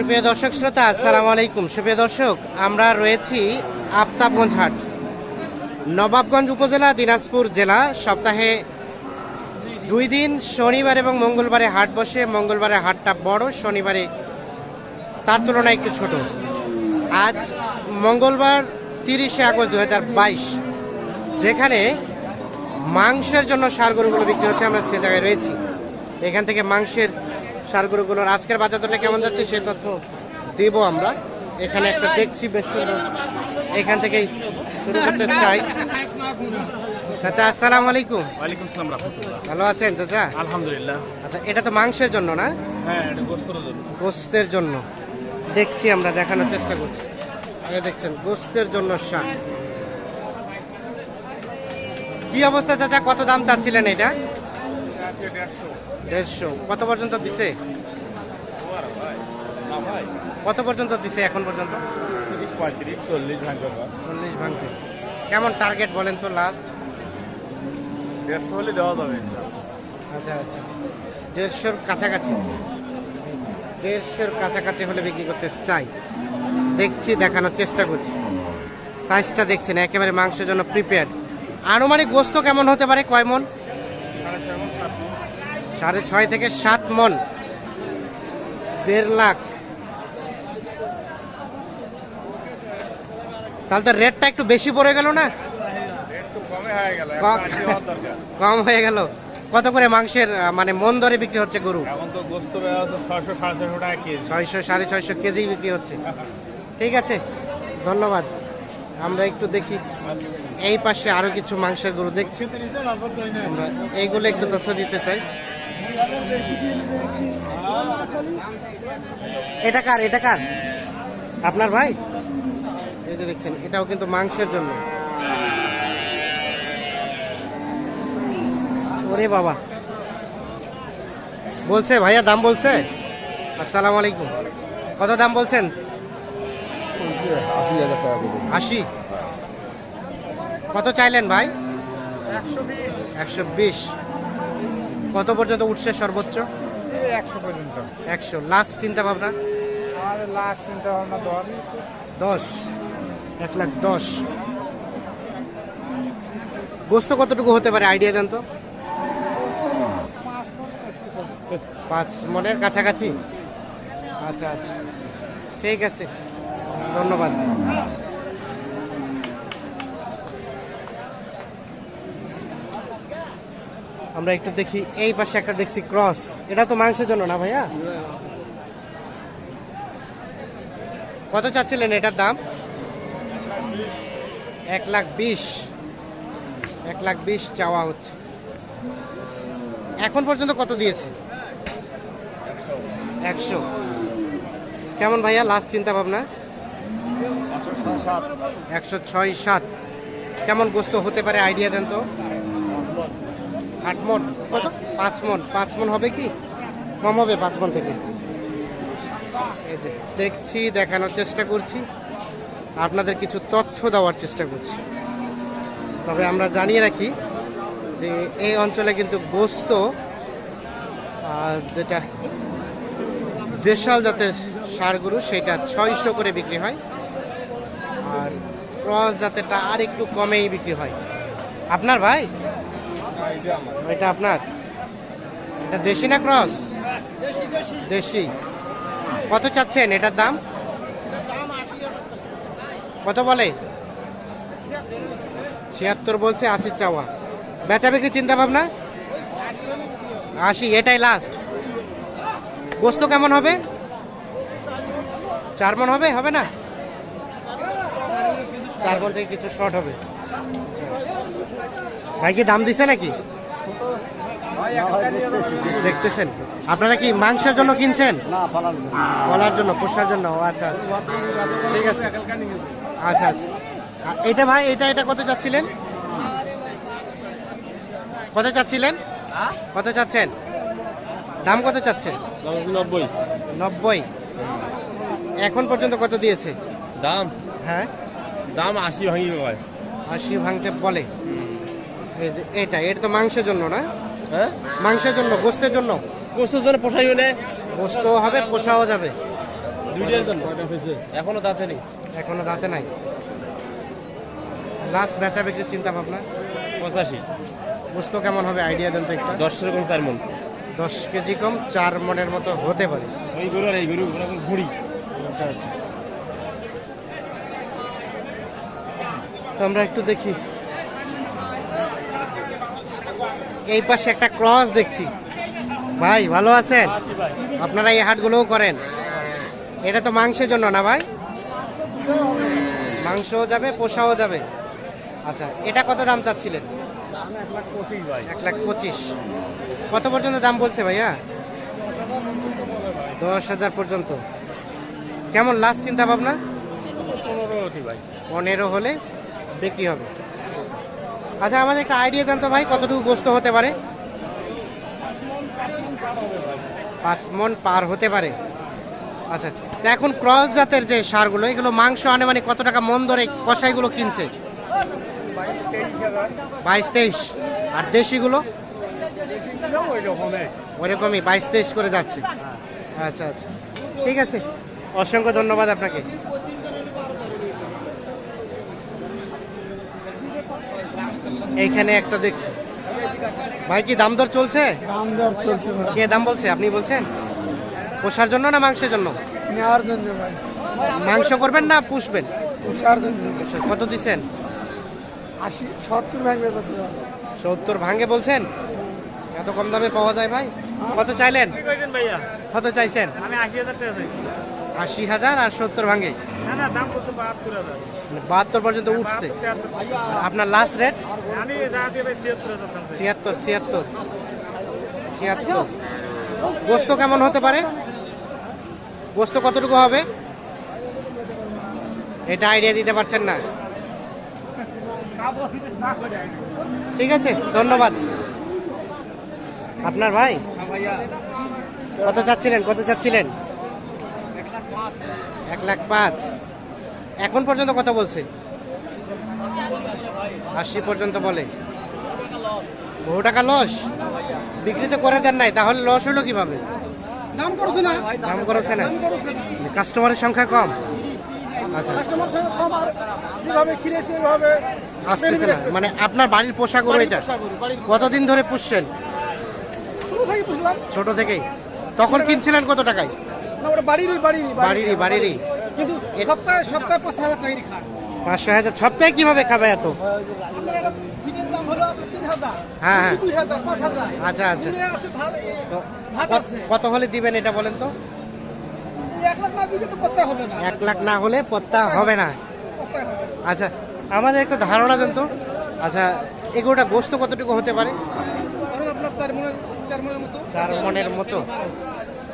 সুপ্রিয় দর্শক শ্রোতা, আসসালামু আলাইকুম। সুপ্রিয় দর্শক, আমরা রয়েছি আফতাবগঞ্জ হাট। নবাবগঞ্জ উপজেলা, দিনাজপুর জেলা। সপ্তাহে দুই দিন, শনিবার এবং মঙ্গলবারে হাট বসে। মঙ্গলবারে হাটটা বড়, শনিবারে তার তুলনায় একটু ছোট। আজ মঙ্গলবার তিরিশে আগস্ট দু বাইশ, যেখানে মাংসের জন্য সার গরুগুলো বিক্রি হচ্ছে। আমরা সে জায়গায় রয়েছি। এখান থেকে মাংসের সার গরুগুলোর আজকের বাজার দরটা কেমন যাচ্ছে সেই তথ্য দেব আমরা। এখানে একটা দেখছি বেশ সুন্দর। এখান থেকেই শুরু করতে চাই। চাচা আসসালামু আলাইকুম। ওয়ালাইকুম সালাম রহমতুল্লাহ। ভালো আছেন চাচা? আলহামদুলিল্লাহ। আচ্ছা এটা তো মাংসের জন্য না? হ্যাঁ এটা গোস্তর জন্য। গোস্তের জন্য। দেখছি আমরা দেখানোর চেষ্টা করছি। আগে দেখছেন গোস্তের জন্য শাক। কি অবস্থা চাচা? কত দাম চাচ্ছিলেন এটা? দেড়শো। কত পর্যন্ত দিছে? কত পর্যন্ত দিছে এখন পর্যন্ত? তিরিশ পঁয়ত্রিশ চল্লিশ ভাঙতে কেমন টার্গেট বলেন তো লাস্ট দেড়শো হলে দেওয়া যাবে আচ্ছা আচ্ছা। দেড়শোর কাছাকাছি। দেড়শোর কাছাকাছি হলে বিক্রি করতে চাই। দেখছি দেখানোর চেষ্টা করছি। সাইজটা দেখছেন একেবারে মাংসের জন্য প্রিপেয়ার আনুমানিক গোস্ত কেমন হতে পারে কয় মন? সাড়ে ছয় থেকে সাত মন দেড় লাখ। তাহলে তো রেটটা একটু বেশি পড়ে গেল না? কমে হয়ে গেল হয়ে কত করে মাংসের মানে মন দরে বিক্রি হচ্ছে গরু? ছয়শো সাড়ে ছয়শো টাকা ছয়শো সাড়ে ছয়শো কেজি বিক্রি হচ্ছে। ঠিক আছে ধন্যবাদ। আমরা একটু দেখি। এই পাশে আরও কিছু মাংসের গরু দেখছি। আমরা এইগুলো একটু তথ্য দিতে চাই। এটা কার? এটা কার? আপনার ভাই? এই যে দেখছেন, এটাও কিন্তু মাংসের জন্য। ওরে বাবা। বলছে, ভাইয়া দাম বলছে? আসসালামু আলাইকুম। কত দাম বলছেন? আশি হাজার টাকা করে আশি? কত চাইলেন ভাই? একশো বিশ। একশো বিশ। কত পর্যন্ত উঠছে সর্বোচ্চ? একশো পর্যন্ত। একশো। লাস্ট চিন্তা ভাবনা? আর লাস্ট চিন্তা ভাবনা দর দশ। এক লাখ দশ। গোস্ত কতটুকু হতে পারে? আইডিয়া দেন তো। পাঁচ মনের কাছাকাছি। আচ্ছা আচ্ছা। ঠিক আছে। ধন্যবাদ। আমরা একটু দেখি, এই পাশে একটা দেখছি ক্রস। এটা তো মাংসের জন্য না ভাইয়া? কত চাচ্ছিলেন এটার দাম? এক লাখ বিশ। এক লাখ বিশ চাওয়া হচ্ছে। এখন পর্যন্ত কত দিয়েছে? একশো। কেমন ভাইয়া লাস্ট চিন্তা ভাবনা? একশো ছয় সাত। কেমন গোস্ত হতে পারে আইডিয়া দেন তো? আট মন। কত? পাঁচ মন। পাঁচ মন হবে কি? কম হবে পাঁচ মন থেকে। এই যে দেখছি দেখানোর চেষ্টা করছি। আপনাদের কিছু তথ্য দেওয়ার চেষ্টা করছি। তবে আমরা জানিয়ে রাখি যে এই অঞ্চলে কিন্তু গোস্ত যেটা দেশাল জাতের সার গরু সেটা ছয়শো করে বিক্রি হয়। ক্রস জাতেরটা আর একটু কমেই বিক্রি হয়। আপনার ভাই? এটা আপনার? এটা দেশি না ক্রস? দেশি। কত চাচ্ছেন এটার দাম? কত বলে? ছিয়াত্তর বলছে আশি চাওয়া। বেচা বিক্রি চিন্তা ভাবনা? আশি, এটাই লাস্ট গোস্ত কেমন হবে? চার মন হবে? হবে না? চার থেকে কিছু শর্ট হবে। ভাই কি দাম দিছে নাকি? দেখতেছেন? আপনারা কি মাংসের জন্য কিনছেন? বলার জন্য। পোষার জন্য? আচ্ছা আচ্ছা। ঠিক আছে। আচ্ছা আচ্ছা। এটা ভাই এটা এটা কত চাচ্ছিলেন? কত চাচ্ছিলেন? কত চাচ্ছেন? দাম কত চাচ্ছেন? নব্বই। নব্বই। এখন পর্যন্ত কত দিয়েছে? দাম? হ্যাঁ? দাম আশি ভাঙি ভাই। আশি ভাঙতে বলে? এই যে এটা এটা তো মাংসের জন্য না? হ্যাঁ? মাংসের জন্য গোস্তের জন্য? গোস্তের জন্য পোষাই হলে গোস্ত হবে পোষাও যাবে। জন্য? এখনও দাঁতে নেই। এখনও দাঁতে নাই। লাস্ট বেচা বিক্রির চিন্তা ভাবনা পঁচাশি। বুঝতো কেমন হবে? আইডিয়া দেন তো একটা। দশ রকম চার মন। দশ কেজি কম চার মনের মতো হতে পারে। ওই গরু আর এই গরু ওরকম ঘুড়ি। আচ্ছা আচ্ছা। আমরা একটু দেখি। এই পাশে একটা ক্রস দেখছি। ভাই ভালো আছেন? আপনারা এই হাটগুলোও করেন। এটা তো মাংসের জন্য না ভাই? মাংসও যাবে পোষাও যাবে। আচ্ছা এটা কত দাম চাচ্ছিলেন? এক লাখ পঁচিশ। কত পর্যন্ত দাম বলছে ভাইয়া? দশ হাজার পর্যন্ত। কেমন লাস্ট চিন্তা ভাবনা পনেরো হলে বিক্রি হবে? আচ্ছা আমাদের একটা আইডিয়া দেন তো ভাই, কতটুকু গোস্ত হতে পারে? পাঁচ মন পার হতে পারে। আচ্ছা এখন ক্রস জাতের যে সারগুলো, এগুলো মাংস আনে মানে কত টাকা মন ধরে কষাইগুলো কিনছে? বাইশ তেইশ। আর দেশিগুলো? ওইরকমই, বাইশ তেইশ করে যাচ্ছে। আচ্ছা আচ্ছা। ঠিক আছে। অসংখ্য ধন্যবাদ আপনাকে। এইখানে একটা দেখছি। ভাই কি দাম দর চলছে? দাম দর চলছে কে দাম বলছে? আপনি বলছেন? পোষার জন্য না মাংসের জন্য? নেওয়ার জন্য ভাই। মাংস করবেন না পুষবেন? পুষার জন্য কত দিচ্ছেন? আশি সত্তর ভাঙবে বছর সত্তর ভাঙ্গে বলছেন? এত কম দামে পাওয়া যায় ভাই? কত চাইলেন? ভাইয়া? কত চাইছেন? আমি আশি হাজার টাকা চাইছি। আশি হাজার আর সত্তর বাহাত্তর হাজার। মানে বাহাত্তর পর্যন্ত উঠছে। আপনার লাস্ট রেট ছিয়াত্তর। ছিয়াত্তর ছিয়াত্তর। ছিয়াত্তর। গোস্ত কেমন হতে পারে? গোস্ত কতটুকু হবে? এটা আইডিয়া দিতে পারছেন না। ঠিক আছে ধন্যবাদ। আপনার ভাই? কত চাচ্ছিলেন? কত চাচ্ছিলেন? এক লাখ পাঁচ। এখন পর্যন্ত কত বলছে। আশি পর্যন্ত বলে। বহু টাকা লস। বিক্রি তো করে দেন নাই তাহলে লস হলো কীভাবে? দাম করছে না। দাম করেছে না। কাস্টমারের সংখ্যা কম। আচ্ছা। মানে আপনার বাড়ির পোশাক গরু এটা। কতদিন ধরে পুষছেন? ছোট থেকেই। তখন কিনছিলেন কত টাকায়? না ওটা বাড়িরই বাড়িরই বাড়িরই। বাড়িরই কিন্তু সপ্তাহে সপ্তাহে পাঁচ হাজার চাকরি খায়। পাঁচশো হাজার সপ্তাহে কীভাবে খাবে এত? হ্যাঁ, হ্যাঁ। আচ্ছা আচ্ছা। কত- হলে দিবেন এটা বলেন তো? এক লাখ না হলে পত্তা হবে না। আচ্ছা আমাদের একটা ধারণা দেন তো। আচ্ছা এগুলোটা গোস্ত কতটুকু হতে পারে? চার মনের মতো।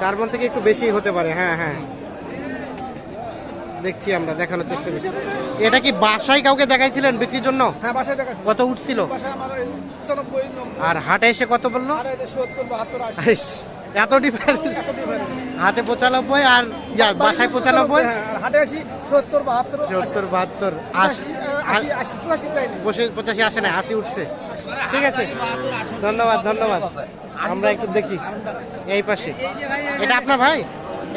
চার মন থেকে একটু বেশি হতে পারে হ্যাঁ হ্যাঁ। দেখছি আমরা দেখানোর চেষ্টা করছি। এটা কি বাসায় কাউকে দেখাইছিলেন বিক্রির জন্য? হ্যাঁ কত উঠছিল? আর হাটে এসে কত বলল? এত ডিফারেন্স হাটে পঁচানব্বই আর বাসায় পঁচানব্বই? হ্যাঁ, সত্তর বাহাত্তর পঁচাশি আসে না আশি উঠছে। ঠিক আছে। ধন্যবাদ ধন্যবাদ। আমরা একটু দেখি, এই পাশে। এটা আপনার ভাই?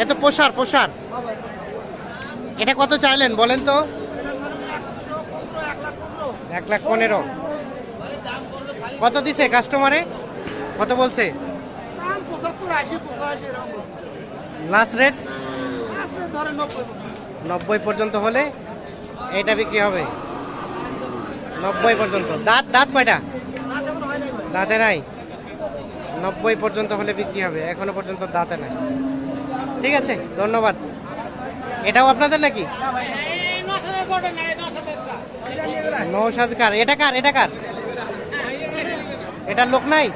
এ তো পোষার পোষার। এটা কত চাইলেন বলেন তো? এক লাখ পনেরো। কত দিছে কাস্টমারে কত বলছে? লাস্ট রেট নব্বই পর্যন্ত হলে এটা বিক্রি হবে। নব্বই পর্যন্ত। দাঁত দাঁত কয়টা? দাঁতে নাই। নব্বই পর্যন্ত হলে বিক্রি হবে, এখনও পর্যন্ত দাঁতে নাই। ঠিক আছে, ধন্যবাদ। এটাও আপনাদের নাকি? নৌসাদ কার? এটা কার? এটা কার? এটার লোক নাই?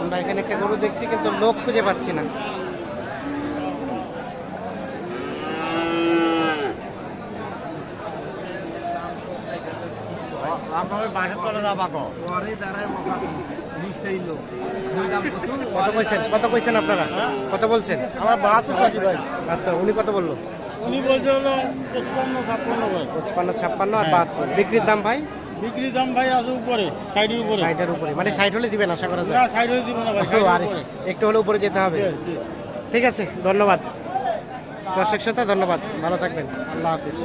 আমরা এখানে একটা গরু দেখছি, কিন্তু লোক খুঁজে পাচ্ছি না আপনার বাসের তলে যাবা কো কত কইছেন? কত কইছেন আপনারা? কত বলছেন? আমার বাহাত্তর কাছে ভাই। আচ্ছা উনি কত বলল? উনি বলছে হলো পঁচপান্ন ছাপ্পান্ন ভাই। পঁচপান্ন ছাপ্পান্ন আর বাহাত্তর। বিক্রির দাম ভাই? বিক্রি দাম ভাই আছে উপরে সাইডের উপরে। উপরে। মানে হলে দিবেন আশা করা না সাইড হয়ে দিব না ভাই একটু হলে উপরে যেতে হবে। ঠিক আছে ধন্যবাদ। দর্শক শ্রোতা ধন্যবাদ। ভালো থাকবেন। আল্লাহ হাফিজ।